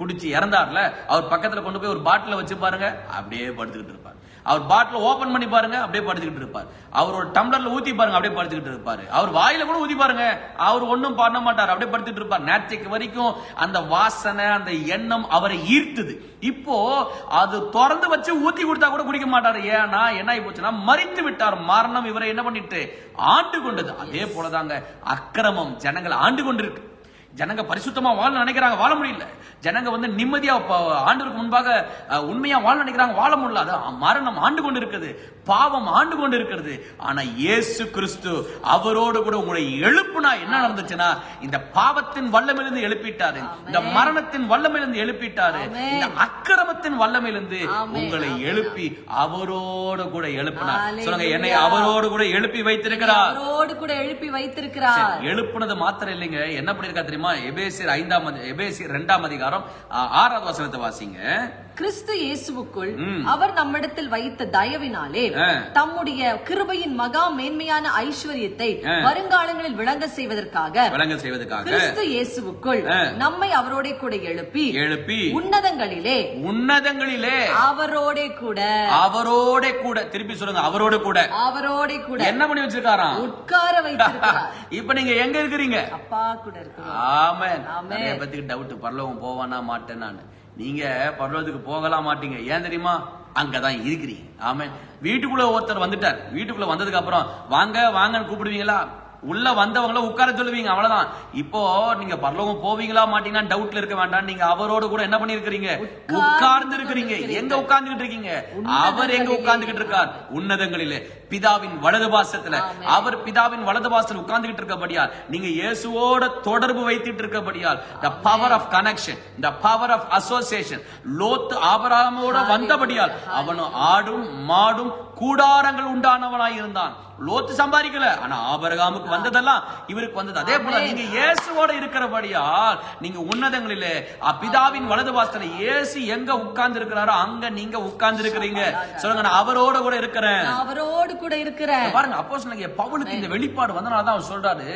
குடிச்சு இறந்தார்ல. அவர் பக்கத்துல கொண்டு போய் ஒரு பாட்டில வச்சு பாருங்க. அப்படியே படுத்துக்கிட்டு இருப்பார். அவர் பாட்டில் ஓபன் பண்ணி பாருங்க அப்படியே படுத்துக்கிட்டு இருப்பார். அவர் ஒரு டம்ளர்ல ஊத்தி பாருங்க அப்படியே படுத்துக்கிட்டு இருப்பாரு. அவர் வாயில கூட ஊத்தி பாருங்க. அவர் ஒன்றும் பண்ண மாட்டார் அப்படியே படுத்துட்டு இருப்பார். நேற்றைக்கு வரைக்கும் அந்த வாசனை அந்த எண்ணம் அவரை ஈர்த்துது. இப்போ அது திறந்து வச்சு ஊத்தி கொடுத்தா கூட குடிக்க மாட்டார். ஏன்னா என்ன ஆகி போச்சுன்னா மறித்து விட்டார். மரணம் இவரை என்ன பண்ணிட்டு? ஆண்டு கொண்டது. அதே போலதாங்க அக்கிரமம் ஜனங்கள் ஆண்டு கொண்டிருக்கு. ஜனங்க பரிசுத்தமா வாழ நினைக்கிறாங்க வாழ முடியல. ஜனங்க வந்து நிம்மதியா ஆண்டவருக்கு முன்பாக உண்மையா வாழ நினைக்கிறாங்க வாழ முடியல. அது மரணம் ஆண்டு கொண்டு இருக்குது பாவம் ஆண்டு கொண்டு இருக்கிறது ஆனா இயேசு கிறிஸ்து அவரோடு கூட உங்களை எழுப்புனா என்ன நடந்துச்சுன்னா இந்த பாவத்தின் வல்லமையிலிருந்து எழுப்பிட்டாரு. இந்த மரணத்தின் வல்லமையிலிருந்து எழுப்பிட்டாரு. இந்த அக்கிரமத்தின் வல்லமையிலிருந்து ஆமென். உங்களை எழுப்பி அவரோடு கூட எழுப்பினார். ஹalleluya. சொல்லுங்க என்னை அவரோடு கூட எழுப்பி வைத்திருக்கிறார். அவரோடு கூட எழுப்பி வைத்திருக்கிறார். எழுப்புனது மாத்திரம் இல்லைங்க. என்ன பண்ணிருக்கா தெரியுமா? எபேசியர் ஐந்தாம் எபேசியர் இரண்டாம் அதிகாரம் ஆறாவது வசனத்தை வாசிங்க. கிறிஸ்து இயேசுவுக்குள். அவர் நம்மிடத்தில் வைத்த தயவினாலே. தம்முடைய கிருபையின் மகா மேன்மையான ஐஸ்வர்யத்தை. வருங்காலங்களில் விளங்க செய்வதற்காக விளங்க செய்வதற்காக கிறிஸ்து இயேசுவுக்குள். நம்மை அவரோட கூட எழுப்பி எழுப்பி உன்னதங்களிலே உன்னதங்களிலே அவரோட கூட அவரோட கூட திருப்பி சொல்லுங்க அவரோட கூட அவரோட கூட என்ன பண்ணி வச்சிருக்காராம் உட்கார வைத்திருக்கிறார் <laughs> இப்ப நீங்க எங்க இருக்கிறீங்க அப்பா கூட ஆமென் ஆமென். நிறைய பேத்துக்கு டவுட் பரலோகம் போவானா மாட்டேன் நான் நீங்க பரலோகத்துக்கு போகலாம் மாட்டீங்க. ஏன் தெரியுமா? அங்கதான் இருக்கிறீங்க. ஆமா வீட்டுக்குள்ள ஒருத்தர் வந்துட்டார். வீட்டுக்குள்ள வந்ததுக்கு அப்புறம் வாங்க வாங்கன்னு கூப்பிடுவீங்களா? உள்ள வந்தவங்கள உட்கார சொல்லுவீங்க அவ்வளவுதான். இப்போ நீங்க பரலோகம் போவீங்களா மாட்டீங்கன்னா டவுட்ல இருக்க வேண்டாம். நீங்க அவரோட கூட என்ன பண்ணி இருக்கிறீங்க உட்கார்ந்து இருக்கிறீங்க எங்க உட்கார்ந்துகிட்டு இருக்கீங்க? அவர் எங்க உட்கார்ந்துகிட்டு இருக்கார்? உன்னதங்களிலே. பிதாவின் வலது பாசத்துல அவர் பிதாவின் வலது பாசத்தில் உட்கார்ந்துகிட்டு இருக்கபடியால் நீங்க இயேசுவோட தொடர்பு வைத்துட்டு இருக்கபடியால் the power of connection the power of association லோத்து ஆபராமோட வந்தபடியால் அவனும் ஆடும் மாடும் கூடாரங்கள் உண்டானவனாய் இருந்தான். லோத்து சம்பாதிக்கல. ஆனா ஆபரகாமுக்கு வந்ததெல்லாம் இவருக்கு வந்தது. அதே போல நீங்க இயேசுவோட இருக்கிறபடியால் நீங்க உன்னதங்களிலே அ, பிதாவின் வலது வாசல இயேசு எங்க உட்கார்ந்து இருக்கிறாரோ அங்க நீங்க உட்கார்ந்து இருக்கிறீங்க சொல்லுங்க நான் அவரோட கூட இருக்கிறேன். அவரோடு கூட இருக்கிறேன். பாருங்க அப்போ பவுலுக்கு இந்த வெளிப்பாடு வந்தனால தான் அவர் சொல்றாரு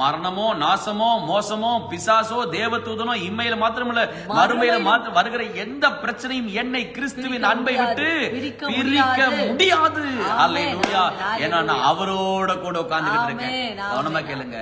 மரணமோ நாசமோ மோசமோ பிசாசோ தேவதூதனோ இம்மையில மாத்திரமல்ல மறுமையில மாத்திரம் வருகிற எந்த பிரச்சனையும் என்னை கிறிஸ்துவின் அன்பை விட்டு பிரிக்க முடியாது. ஆமென். அல்லேலூயா ஏன்னா நான் அவரோட கூட உட்கார்ந்துகிட்டு இருக்கேன். கவனமா கேளுங்க.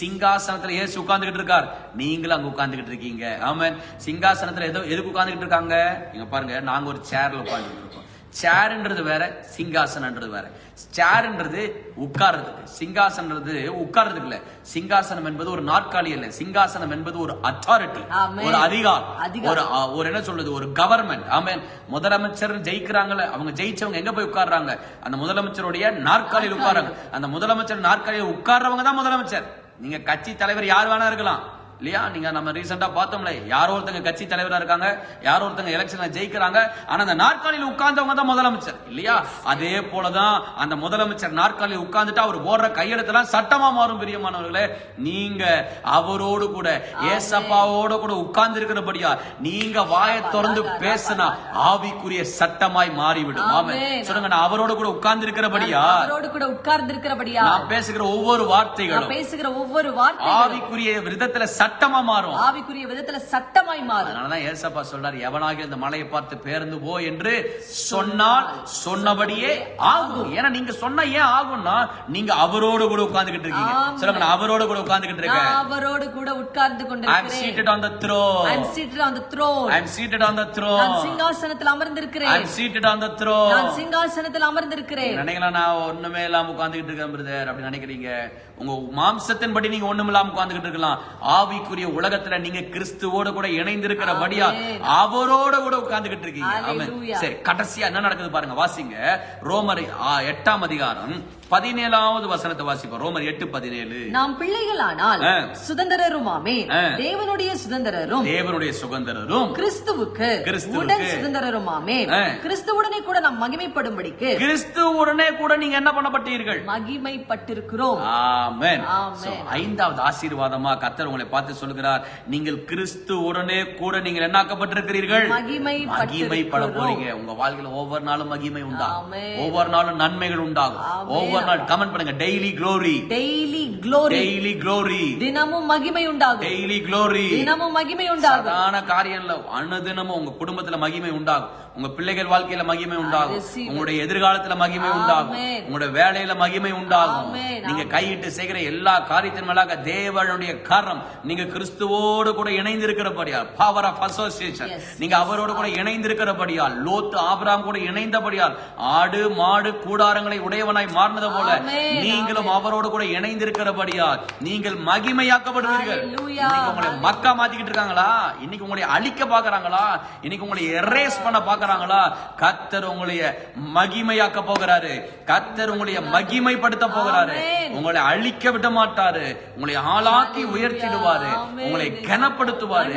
சிங்காசனத்துல ஏசு உட்கார்ந்துகிட்டு இருக்கார். நீங்களும் அங்க உட்கார்ந்துகிட்டு இருக்கீங்க. ஆமென். சிங்காசனத்துல ஏதோ எதுக்கு உட்கார்ந்துகிட்டு இருக்காங்க? இங்க பாருங்க நாங்க ஒரு சேர்ல உட்கார்ந்துகிட்டு இருக்கோம். சேர்ன்றது வேற சிங்காசனன்றது வேற. சேர்ன்றது உட்கார்றதுக்கு. சிங்காசனன்றது உட்கார்றதுக்கு இல்ல. சிங்காசனம் என்பது ஒரு நாற்காலி இல்ல சிங்காசனம் என்பது ஒரு அத்தாரிட்டி. ஒரு அதிகாரம். ஒரு ஒரு என்ன சொல்றது? ஒரு கவர்மெண்ட் ஆமென். முதலமைச்சர் ஜெயிக்கிறாங்கல்ல அவங்க ஜெயிச்சவங்க எங்க போய் உட்கார்றாங்க? அந்த முதலமைச்சருடைய நாற்காலியில் உட்கார்றாங்க. அந்த முதலமைச்சர் நாற்காலியில் உட்கார்றவங்க தான் முதலமைச்சர். நீங்க கட்சி தலைவர் யார் வேணா இருக்கலாம். இல்லையா நீங்க நம்ம ரீசெண்டா பார்த்தோம்ல யாரோ ஒருத்தங்க கட்சி தலைவரா இருக்காங்க யாரோ ஒருத்தங்க எலெக்ஷன்ல ஜெயிக்கிறாங்க ஆனா அந்த நாற்காலியில் உட்கார்ந்தவங்க தான் முதலமைச்சர். இல்லையா? அதே போலதான் அந்த முதலமைச்சர் நாற்காலியில் உட்கார்ந்துட்டு அவர் போடுற கையெழுத்தெல்லாம் சட்டமா மாறும் பிரியமானவர்களே. நீங்க அவரோடு கூட ஏசப்பாவோட கூட உட்கார்ந்து இருக்கிறபடியா நீங்க வாயை திறந்து பேசினா ஆவிக்குரிய சட்டமாய் மாறிவிடும். ஆமென். சொல்லுங்க நான் அவரோட கூட உட்கார்ந்து இருக்கிறபடியா அவரோடு கூட உட்கார்ந்து இருக்கிறபடியா நான் பேசுகிற ஒவ்வொரு வார்த்தைகளும் பேசுகிற ஒவ்வொரு வார்த்தைகளும் ஆவிக்குரிய விதத்துல சட்டமா மாறும். ஆவிக்குரிய விதத்துல சட்டமாய் மாறும். அதனாலதான் ஏசப்பா சொல்றாரு எவனாகிய இந்த மலையை பார்த்து பேர்ந்து போ என்று சொன்னால் சொன்னபடியே ஆகும். ஏன்னா நீங்க சொன்னா ஏன் ஆகும்னா நீங்க அவரோடு கூட உட்கார்ந்துகிட்டு இருக்கீங்க. சொல்லுங்க நான் அவரோடு கூட உட்கார்ந்துகிட்டு இருக்கேன். அவரோடு கூட உட்கார்ந்து seated on the throne. I am seated on the throne. I am seated on the நான். சிங்காசனத்தில் அமர்ந்திருக்கிறேன். Am seated on the throne. நான் சிங்காசனத்தில் அமர்ந்திருக்கிறேன். நினைக்கலாம் நான் ஒண்ணுமே இல்லாம உட்கார்ந்துகிட்டு இருக்கேன் பிரதர் அப்படி நினைக்கிறீங்க. உங்க மாம்சத்தின்படி நீங்க ஒண்ணும் இல்லாம உட்கார்ந்துகிட்டு இருக்கலாம். ஆவிக்குரிய உலகத்துல நீங்க கிறிஸ்துவோட கூட இணைந்திருக்கிறபடியா. அவரோட கூட உட்கார்ந்துகிட்டு இருக்கீங்க. சரி கடைசியா என்ன நடக்குது பாருங்க வாசிங்க ரோமர் எட்டாம் அதிகாரம் பதினேழாவது வசனத்தை வாசிப்போம் ரோமர் எட்டு பதினேழு நாம் பிள்ளைகளானால். சுதந்திரருமாமே. தேவனுடைய சுதந்திரரும் தேவனுடைய சுதந்திரரும் கிறிஸ்துவுக்கு. உடன் சுதந்திரருமாமே. கிறிஸ்துவுடனே கூட நாம் மகிமைப்படும்படிக்கு கிறிஸ்துவுடனே கூட நீங்க என்ன பண்ணப்பட்டீர்கள் மகிமைப்பட்டிருக்கிறோம் ஆமென் ஐந்தாவது ஆசீர்வாதமா கத்தர் உங்களை பார்த்து சொல்கிறார் நீங்கள் கிறிஸ்துவுடனே கூட நீங்கள் என்னாக்கப்பட்டிருக்கிறீர்கள் மகிமைப்பட்டிருக்கிறோம். மகிமைப்பட போறீங்க உங்க வாழ்க்கையில ஒவ்வொரு நாளும் மகிமை உண்டாகும். ஒவ்வொரு நாளும் நன்மைகள் உண்டாகும். ஒவ்வொரு நாள் கமெண்ட் பண்ணுங்க. Daily glory daily glory daily glory தினமும் மகிமை உண்டாகும். டெய்லி க்ளோரி தினமும் மகிமை உண்டாகும். சாதாரண காரியம் இல்ல அனுதினமும் உங்க குடும்பத்துல மகிமை உண்டாகும். உங்க பிள்ளைகள் வாழ்க்கையில மகிமை உண்டாகும். உங்களுடைய எதிர்காலத்துல மகிமை உண்டாகும். உங்களுடைய வேலையில மகிமை உண்டாகும். நீங்க கையிட்டு செய்கிற எல்லா காரியத்தின் மேலாக தேவனுடைய கரம் நீங்க கிறிஸ்துவோடு கூட இணைந்திருக்கிறபடியா பவர் ஆஃப் அசோசியேஷன். நீங்க அவரோடு கூட இணைந்திருக்கிறபடியால் லோத்து ஆபிராம் கூட இணைந்தபடியால் ஆடு மாடு கூடாரங்களை உடையவனாய் மாறினது போல. நீங்களும் அவரோடு கூட இணைந்திருக்கிறபடியால் நீங்கள் மகிமையாக்கப்படுவீர்கள். இன்னைக்கு உங்களை மக்கா மாத்திக்கிட்டு இருக்காங்களா? இன்னைக்கு உங்களை அழிக்க பாக்குறாங்களா இன்னைக்கு உங்களை எரேஸ் பண்ண பாக்குறாங்களா கத்தர் உங்களைய மகிமையாக்க போகிறாரு. கத்தர் உங்களைய மகிமைப்படுத்த போகிறாரு. உங்களை அழிக்க விட மாட்டாரு உங்களை ஆளாக்கி உயர்த்திடுவாரு. உங்களை கனப்படுத்துவாரு.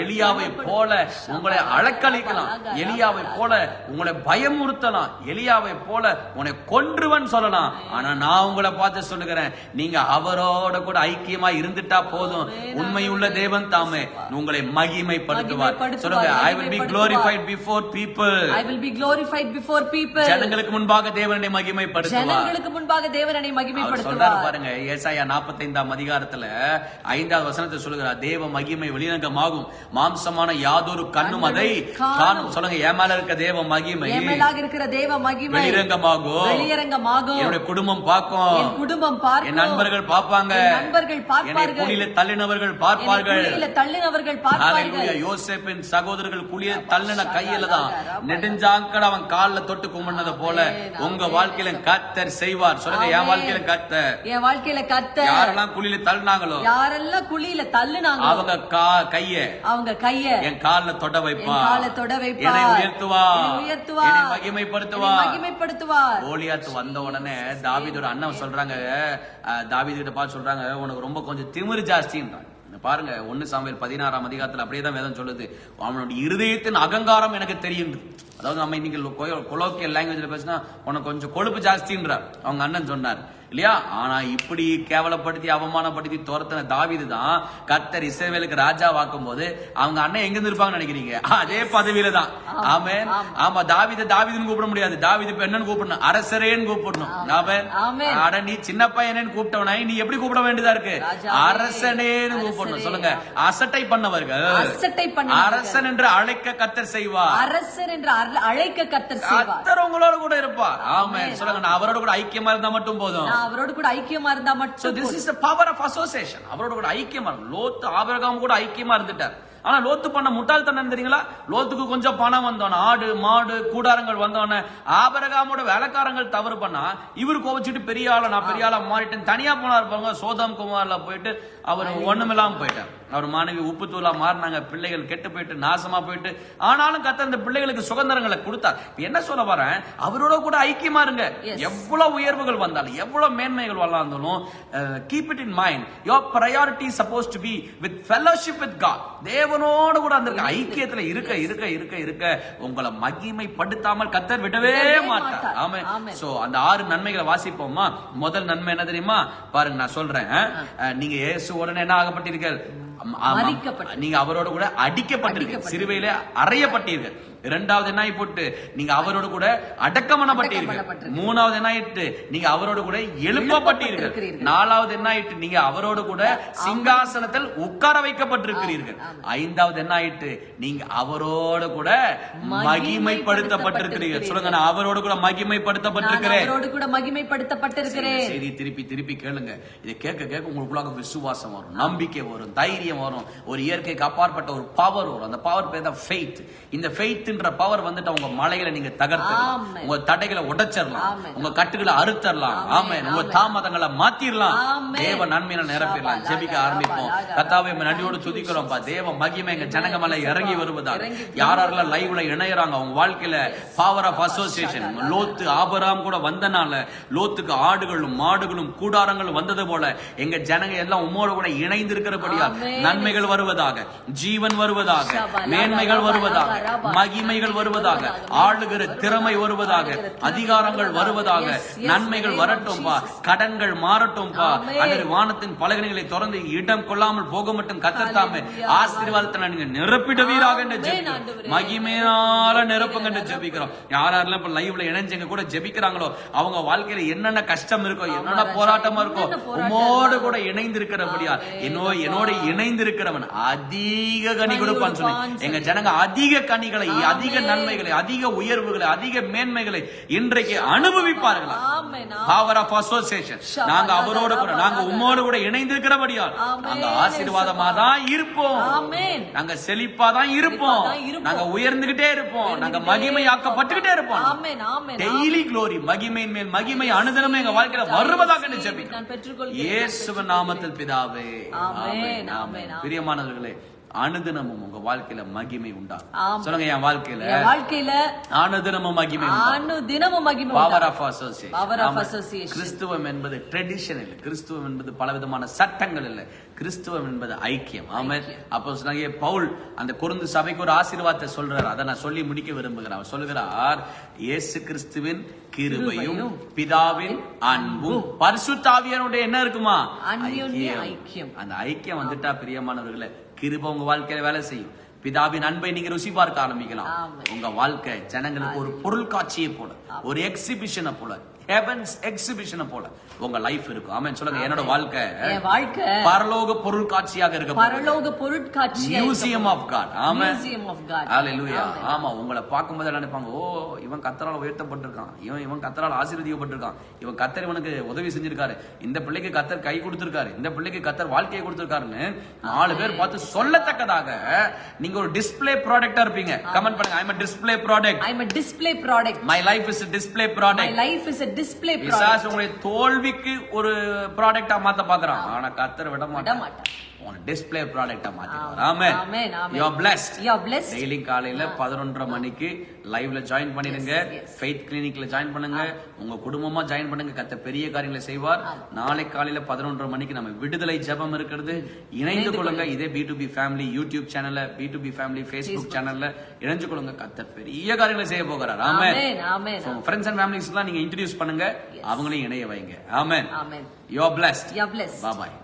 எலியாவை போல உங்களை அலக்களிக்கலாம் எலியாவை போல உங்களை பயமுறுத்தலாம். எலியாவை போல உன்னை கொன்றுவன் சொல்லலாம். ஆனா நான் உங்களை பார்த்து சொல்லுகிறேன். நீங்க அவரோட கூட ஐக்கியமா இருந்துட்டா போதும். உண்மையுள்ள தேவன் தாமே. உங்களை மகிமைப்படுத்துவார். சொல்லுங்க I will be glorified before people. I will be glorified before people. ஜனங்களுக்கு முன்பாக தேவனை மகிமைப்படுத்துவார். ஜனங்களுக்கு முன்பாக தேவன் மகிமைப்படுத்துவார். பாருங்க ஏசாயா 45 அதிகாரத்துல ஐந்தாவது வசனத்தை சொல்லுகிறார். தேவ மகிமை வெளிரங்கமாகும். மாம்சமான யாதொரு கண்ணும் அதை காணும். சொல்லுங்க என் மேல இருக்க தேவ மகிமை என் மேலாக இருக்கிற தேவ மகிமை வெளிரங்கமாகும். வெளியரங்கமாகும் என்னுடைய குடும்பம் பார்க்கும். என் குடும்பம் பார்க்கும். என் நண்பர்கள் பார்ப்பாங்க. நண்பர்கள் பார்ப்பார்கள். குழியில தள்ளினவர்கள் பார்ப்பார்கள். குழியில தள்ளினவர்கள் பார்ப்பார்கள். யோசேப்பின் சகோதரர்கள் குளிய தள்ளின கையில தான் நெடுஞ்சாங்கட அவன் கால்ல தொட்டு கும்பிடுனது போல உங்க வாழ்க்கையில கத்தர் செய்வார். சொல்லுங்க என் வாழ்க்கையில கத்தர். என் வாழ்க்கையில கத்த யாரெல்லாம் குழியில தள்ளினாங்களோ? யாரெல்லாம் குழியில தள்ளுனாங்க அவங்க கா கைய. அவங்க கைய. என் கால்ல தொட வைப்பா. என் காலை தொட வைப்பார். என்னை உயர்த்துவா. என்னை மகிமைப்படுத்துவா. என்னை மகிமைப்படுத்துவார். கோலியாத்து வந்த உடனே தாவிதோட அண்ணன் சொல்றாங்க அஹ், கிட்ட பார்த்து சொல்றாங்க உனக்கு ரொம்ப கொஞ்சம் திமிரு ஜாஸ்தின்றாங்க பாருங்க ஒன்னு சாமியல் பதினாறாம் அதிகாரத்துல அப்படியே தான் வேதம் சொல்லுது. அவனுடைய இருதயத்தின் அகங்காரம் எனக்கு தெரியும் அதாவது நம்ம இன்னைக்கு கொலோக்கியல் லாங்குவேஜ்ல பேசினா உனக்கு கொஞ்சம் கொழுப்பு ஜாஸ்தின்றார். அவங்க அண்ணன் சொன்னார். இல்லையா? ஆனா இப்படி கேவலப்படுத்தி அவமானப்படுத்தி துரத்தின தாவீது தான் கர்த்தர் இஸ்ரவேலுக்கு ராஜா வாக்கும் போது அவங்க அண்ணன் எங்க இருப்பாங்கன்னு நினைக்கிறீங்க? அதே பதவியில தான். ஆமென். ஆமா. தாவீத தாவீதுன்னு கூப்பிட முடியாது. தாவீது என்னன்னு கூப்பிடணும்? அரசரேன்னு கூப்பிடணும். ஆமென். அட நீ சின்ன பையனேன்னு கூப்பிட்டவனை நீ எப்படி கூப்பிட வேண்டியதா இருக்கு? அரசனேன்னு கூப்பிடணும். சொல்லுங்க. அசட்டை பண்ணவர்கள். அசட்டை பண்ணவர்கள். அரசன் என்று அழைக்க கத்தர் செய்வார். அரசர் என்று அழைக்க கத்தர் கத்தர் உங்களோட கூட இருப்பார். ஆமென். சொல்லுங்க நான் அவரோட கூட ஐக்கியமா இருந்தா மட்டும் போதும். அவரோடு கூட ஐக்கியமா இருந்தா So மட்டும் this is the power of association. அவரோட கூட ஐக்கியமா. லோத்து ஆபிரகாம் கூட ஐக்கியமா இருந்துட்டார் ஆனா லோத்து பண்ண முட்டாள்தனம் தெரியுங்களா லோத்துக்கு கொஞ்சம் பணம் வந்தோன ஆடு மாடு கூடாரங்கள் வந்தோடனே ஆபரகாமோட வேலைக்காரங்கள் தவறு பண்ணா இவர் கோவச்சிட்டு பெரிய ஆளா நான் பெரிய ஆளா மாறிட்டேன் தனியா போனார் பாருங்க சோதம் குமார்ல போயிட்டு அவர் ஒண்ணுமில்லாம போயிட்டார் அவர் மனைவி உப்பு தூளா மாறினாங்க பிள்ளைகள் கெட்டு போயிட்டு நாசமா போயிட்டு. ஆனாலும் கத்த இந்த பிள்ளைகளுக்கு சுதந்திரங்களை கொடுத்தார். என்ன சொல்ல வரேன்? அவரோட கூட ஐக்கியமா இருங்க. எவ்வளவு உயர்வுகள் வந்தாலும் எவ்வளவு மேன்மைகள் வந்தாலும் keep it in mind your priority suppose to be with fellowship with God. தேவனோட கூட அந்த ஐக்கியத்துல இருக்க இருக்க இருக்க இருக்க உங்களை மகிமைப்படுத்தாமல் கத்தர் விடவே விடவே மாட்டார். ஆமென். சோ அந்த ஆறு நன்மைகளை வாசிப்போமா? முதல் நன்மை என்ன தெரியுமா? பாருங்க நான் சொல்றேன். நீங்க இயேசு உடனே என்ன ஆகப்பட்டீர்கள் ஆமா, ஆமா. மதிக்கப்பட்டு. நீங்க அவரோட கூட அடிக்கப்பட்டிருக்க சிறுவையில அறையப்பட்டீர்கள். இரண்டாவது என்ன போட்டு நீங்க அவரோட கூட அடக்கம் பண்ணப்பட்டீர்கள் பண்ணப்பட்டிருக்கு. மூணாவது என்ன ஆயிட்டு நீங்க அவரோட கூட எழுப்பப்பட்டீர்கள். நாலாவது என்ன ஆயிட்டு நீங்க அவரோட கூட சிங்காசனத்தில் உட்கார வைக்கப்பட்டிருக்கிறீர்கள். ஐந்தாவது என்ன ஆயிட்டு நீங்க அவரோட கூட மகிமைப்படுத்தப்பட்டிருக்கிறீர்கள். சொல்லுங்க நான் அவரோட கூட மகிமைப்படுத்தப்பட்டிருக்கிறேன். அவரோடு கூட மகிமைப்படுத்தப்பட்டிருக்கிறேன். சரி திருப்பி திருப்பி கேளுங்க. இதை கேட்க கேட்க உங்களுக்குள்ளாக விசுவாசம் வரும். நம்பிக்கை வரும். தைரியம் வரும். ஒரு இயற்கைக்கு அப்பாற்பட்ட ஒரு பவர் வரும். அந்த பவர் பேர் தான் ஃபெய்த் இந்த ஃபெய்த்ன்ற பவர் வந்துட்டு உங்க மலைகளை நீங்க தகர்த்தலாம். உங்க தடைகளை உடைச்சிடலாம். உங்க கட்டுகளை அறுத்தரலாம். ஆமென். உங்க. தாமதங்களை மாத்திரலாம். தேவ நன்மையில நிரப்பிடலாம். ஜெபிக்க ஆரம்பிப்போம். கத்தாவை நன்றியோடு துதிக்கிறோம்ப்பா. தேவ மகிமை எங்க ஜனங்க மேல இறங்கி வருவதா யாரெல்லாம் லைவ்ல இணையறாங்க அவங்க வாழ்க்கையில பவர் ஆஃப் அசோசியேஷன் லோத்து ஆபராம் கூட வந்தனால லோத்துக்கு ஆடுகளும் மாடுகளும் கூடாரங்களும் வந்தது போல எங்க ஜனங்க எல்லாம் உம்மோட கூட இணைந்து இருக்கிறபடியா. நன்மைகள் வருவதாக ஜீவன் வருவதாக மேன்மைகள் வருவதாக மகிமைகள் வருவதாக ஆளுகிற திறமை வருவதாக அதிகாரங்கள் வருவதாக நன்மைகள் வரட்டும் பா வரட்டும்பா கடன்கள் மாறட்டும் பா அல்லது வானத்தின் பலகணிகளை தொடர்ந்து இடம் கொள்ளாமல் போக மட்டும் கத்தத்தாம ஆசீர்வாதத்தை நீங்க நிரப்பிடுவீராக என்று ஜெபிக்கிறோம் மகிமையால நிரப்புங்க என்று ஜெபிக்கிறோம் யார் யாரெல்லாம் இப்ப லைவ்ல இணைஞ்சங்க கூட ஜெபிக்கிறாங்களோ அவங்க வாழ்க்கையில என்னென்ன கஷ்டம் இருக்கோ என்னென்ன போராட்டமா இருக்கோ உமோடு போராட்டம் கூட இணைந்து இருக்கிறபடியா என்னோ என்னோட இணை இருக்கிறவன் அதிக கனி கொடுப்பான்னு சொல்லி எங்க. ஜனங்க அதிக கனிகளை. அதிக நன்மைகளை அதிக உயர்வுகளை அதிக மேன்மைகளை இன்றைக்கு அனுபவிப்பார்களா. பவர் ஆஃப் அசோசியேஷன் நாங்க அவரோட கூட நாங்க. உம்மோடு கூட இணைந்திருக்கிறபடியால். நாங்க ஆசீர்வாதமா தான் இருப்போம். நாங்க செழிப்பா தான் இருப்போம். நாங்க உயர்ந்துகிட்டே இருப்போம் நாங்க மகிமையாக்கப்பட்டுகிட்டே இருப்போம் டெய்லி க்ளோரி மகிமையின் மேல் மகிமை அனுதினமே எங்க வாழ்க்கையில வருவதாக பெற்றுக்கொள்கிறேன். இயேசுவின் நாமத்தில் பிதாவே ஆமென். ஆமென். பிரியமானவர்களே அனுதினமும் உங்க வாழ்க்கையில மகிமை உண்டா. சொல்லுங்க என் வாழ்க்கையில வாழ்க்கையில அனுதினமும் மகிமை உண்டா அணு தினமும் மகிமை பவர். Of association. கிறிஸ்துவம் என்பது ட்ரெடிஷன் இல்லை. கிறிஸ்துவம் என்பது பலவிதமான சட்டங்கள் இல்லை. கிறிஸ்துவம் என்பது ஐக்கியம். ஆமென். அப்போ சொன்னாங்க பவுல் அந்த குருந்து சபைக்கு ஒரு ஆசீர்வாதத்தை சொல்றார். அதை நான் சொல்லி முடிக்க விரும்புகிறேன். அவர் சொல்கிறார் இயேசு கிறிஸ்துவின் கிருபையும் பிதாவின் அன்பும். பரிசுத்தாவியனுடைய என்ன இருக்குமா? ஐக்கியம். அந்த ஐக்கியம் வந்துட்டா பிரியமானவர்களே கிருபை உங்க வாழ்க்கையில வேலை செய்யும். பிதாவின் அன்பை நீங்க ருசி பார்க்க ஆரம்பிக்கலாம். உங்க வாழ்க்கை ஜனங்களுக்கு ஒரு பொருள் காட்சியை போல ஒரு எக்ஸிபிஷனை போல ஹெவன்ஸ் எக்ஸிபிஷனை போல. உங்க லைஃப் இருக்கும். ஆமென். சொல்லுங்க என்னோட வாழ்க்கை? வாழ்க்கை பரலோக பொருள் காட்சியாக இருக்க பரலோக பொருட்காட்சி museum of God amen. Museum of God ஹalleluya ஆமா உங்களை பார்க்கும்போது எல்லாம் நினைப்பாங்க ஓ இவன் கத்தரால உயர்த்தப்பட்டிருக்கான். இவன் இவன் கத்தரால ஆசீர்வதிக்கப்பட்டிருக்கான். இவன் கத்தர் இவனுக்கு உதவி செஞ்சிருக்காரு. இந்த பிள்ளைக்கு கத்தர் கை கொடுத்திருக்காரு. இந்த பிள்ளைக்கு கத்தர் வாழ்க்கையை கொடுத்திருக்காருன்னு நாலு பேர் பார்த்து சொல்லத்தக்கதாக நீங்க ஒரு டிஸ்ப்ளே ப்ராடக்ட்டா இருப்பீங்க. கமெண்ட் பண்ணுங்க. I am display product I a display product. My life is display product life is a product பிசாசு உங்களுடைய தோல்விக்கு ஒரு ப்ராடக்ட்டா மாத்த பாக்குறான். ஆனா கத்தர் விட விட மாட்டான் டிஸ்ப்ளே ப்ராடக்ட்டா மாத்திடுவார் amen. amen. You are blessed You are blessed. Daily காலையில பதினொன்றரை மணிக்கு லைவ்ல ஜாயின் பண்ணிடுங்க. ஃபெய்த் கிளினிக்ல ஜாயின் பண்ணுங்க. உங்க குடும்பமா ஜாயின் பண்ணுங்க. கத்த பெரிய காரியங்களை செய்வார். நாளை காலையில பதினொன்றரை மணிக்கு நம்ம விடுதலை ஜெபம் இருக்கிறது. இணைந்து கொள்ளுங்க. இதே B to B family YouTube சேனல்ல B to B family Facebook சேனல்ல இணைஞ்சு கொள்ளுங்க. கத்த பெரிய காரியங்களை செய்ய போகிறார். ஆமென். amen. ஃப்ரெண்ட்ஸ் அண்ட் ஃபேமிலிஸ்லாம் நீங்க இன்ட்ரடியூஸ் பண்ணுங்க. அவங்களையும் இணைய வைங்க. Amen. Amen. You are blessed You are blessed. Bye